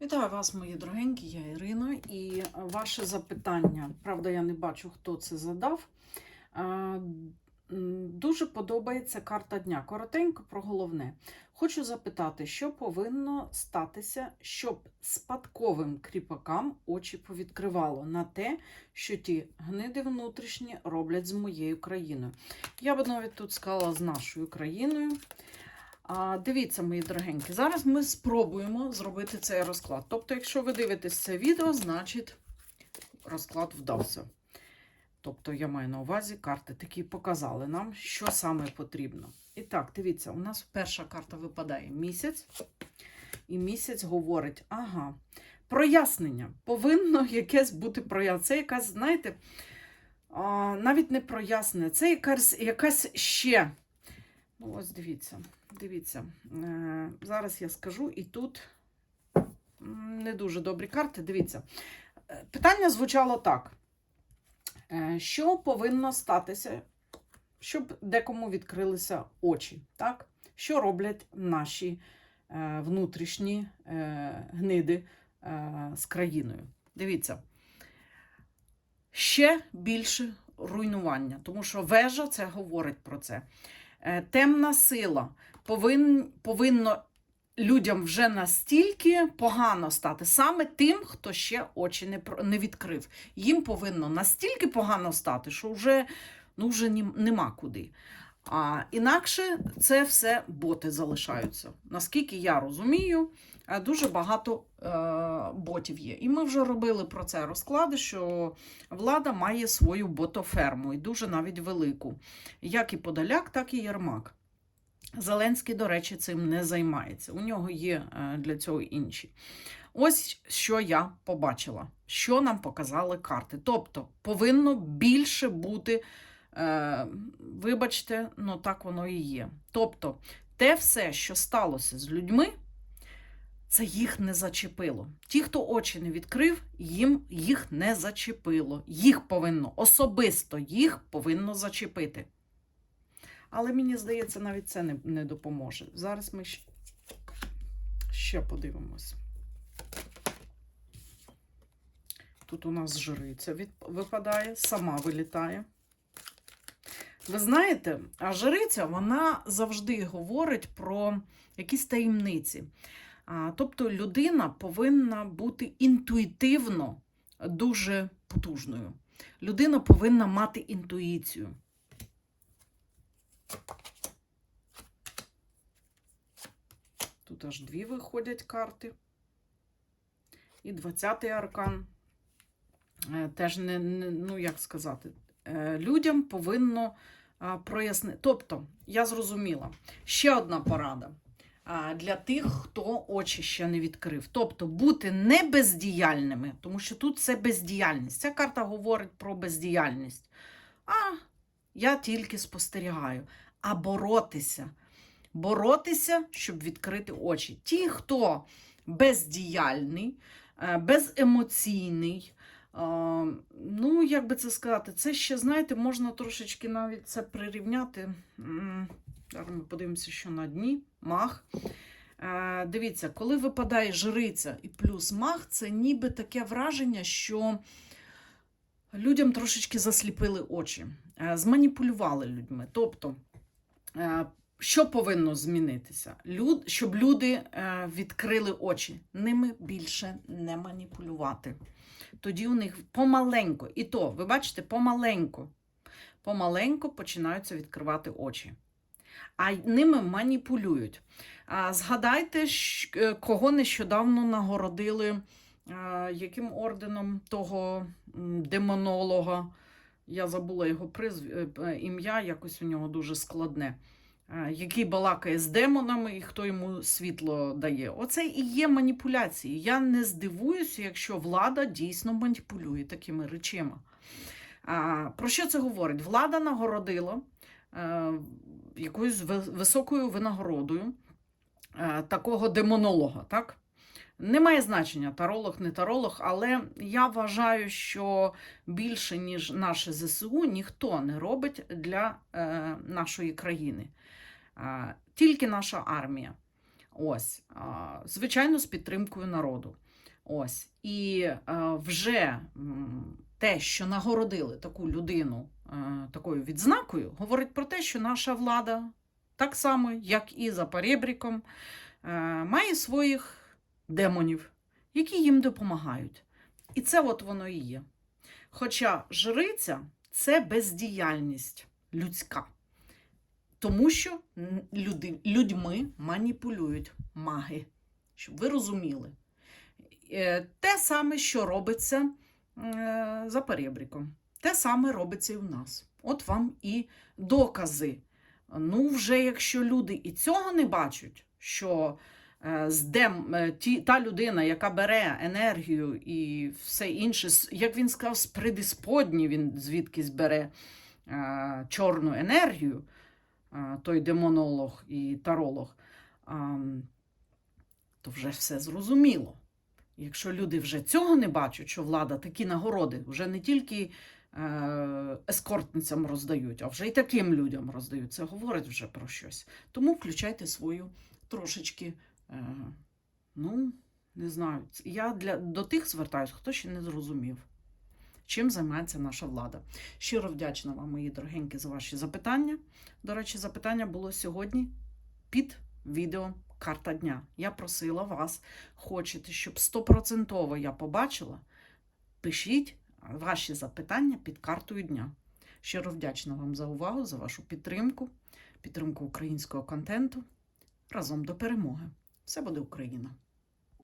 Вітаю вас, мої дорогенькі, я Ірина. І ваше запитання, правда, я не бачу, хто це задав. Е, Дуже подобається карта дня. Коротенько про головне. Хочу запитати, що повинно статися, щоб спадковим кріпакам очі повідкривало на те, що ті гниди внутрішні роблять з моєю країною. Я б навіть тут сказала з нашою країною. А, Дивіться, мої дорогенькі, зараз ми спробуємо зробити цей розклад. Тобто, якщо ви дивитесь це відео, значить розклад вдався. Тобто, я маю на увазі, карти такі показали нам, що саме потрібно. І так, дивіться, у нас перша карта випадає місяць, і місяць говорить: ага, прояснення. Повинно якесь бути прояснення. Це якась, знаєте, навіть не прояснення, це якась, якась ще. Ну, ось дивіться. Дивіться, е, зараз я скажу, і тут не дуже добрі карти. Дивіться. Е, Питання звучало так: Е, що повинно статися, щоб декому відкрилися очі? Так? Що роблять наші внутрішні гниди з країною? Дивіться. Ще більше руйнування, тому що вежа це говорить про це. Е, темна сила повин, повинно людям вже настільки погано стати, саме тим, хто ще очі не, не відкрив. Їм повинно настільки погано стати, що вже, ну, вже нема куди. А інакше це все боти залишаються. Наскільки я розумію, е, дуже багато е, ботів є. І ми вже робили про це розклади, що влада має свою ботоферму, і дуже навіть велику. Як і Подоляк, так і Єрмак. Зеленський, до речі, цим не займається. У нього є е, для цього інші. Ось що я побачила, що нам показали карти. Тобто повинно більше бути, вибачте, ну так воно і є. Тобто, те все, що сталося з людьми, це їх не зачепило. Ті, хто очі не відкрив, їм їх не зачепило. Їх повинно, особисто їх повинно зачепити. Але мені здається, навіть це не, не допоможе. Зараз ми ще, ще подивимось. Тут у нас жриця від, випадає, сама вилітає. Ви знаєте, а жриця вона завжди говорить про якісь таємниці. Тобто людина повинна бути інтуїтивно дуже потужною. Людина повинна мати інтуїцію. Тут аж дві виходять карти. І 20-й аркан. Е, Теж не, ну як сказати, е, людям повинно прояснити. Тобто, я зрозуміла, ще одна порада для тих, хто очі ще не відкрив. Тобто бути не бездіяльними, тому що тут це бездіяльність. Ця карта говорить про бездіяльність. А я тільки спостерігаю. А боротися. Боротися, щоб відкрити очі. Ті, хто бездіяльний, е, беземоційний, ну, як би це сказати, це ще, знаєте, можна трошечки навіть це прирівняти. Зараз ми подивимося, що на дні. Мах. Е, Дивіться, коли випадає жриця і плюс мах, це ніби таке враження, що людям трошечки засліпили очі, е, зманіпулювали людьми. Тобто, е, що повинно змінитися? Люд, щоб люди е, відкрили очі, ними більше не маніпулювати. Тоді у них помаленько, і то, ви бачите, помаленько, помаленько починаються відкривати очі. А ними маніпулюють. А, згадайте, е, кого нещодавно нагородили е, яким орденом того демонолога. Я забула його призв... ім'я, якось у нього дуже складне. Е, Який балакає з демонами і хто йому світло дає. Оце і є маніпуляції. Я не здивуюся, якщо влада дійсно маніпулює такими речима. Про що це говорить? Влада нагородила е, якоюсь високою винагородою е, такого демонолога. так? Немає значення, таролог, не таролог, але я вважаю, що більше, ніж наше ЗСУ, ніхто не робить для е, нашої країни. Е, тільки наша армія. Ось, а, звичайно, з підтримкою народу. Ось. І е, вже те, що нагородили таку людину е, такою відзнакою, говорить про те, що наша влада, так само, як і за перебріком, е, має своїх демонів, які їм допомагають. І це от воно і є. Хоча жриця це бездіяльність людська. Тому що люди, людьми маніпулюють маги, щоб ви розуміли. Е, Те саме, що робиться е, за перебріком. Те саме робиться і в нас. От вам і докази. Ну, вже якщо люди і цього не бачать, що з дем, е, ті, та людина, яка бере енергію і все інше, як він сказав, з предисподні він звідкись бере е, чорну енергію, е, той демонолог і таролог, а, то вже все зрозуміло. Якщо люди вже цього не бачать, що влада такі нагороди вже не тільки е, ескортницям роздають, а вже й таким людям роздають. Це говорить вже про щось. Тому включайте свою трошечки, е, ну, не знаю. Я для, до тих звертаюся, хто ще не зрозумів, чим займається наша влада. Щиро вдячна вам, мої дорогенькі, за ваші запитання. До речі, запитання було сьогодні під відео Карта дня. Я просила вас, хочете, щоб стопроцентово я побачила, пишіть ваші запитання під картою дня. Щиро вдячна вам за увагу, за вашу підтримку, підтримку українського контенту. Разом до перемоги. Все буде Україна!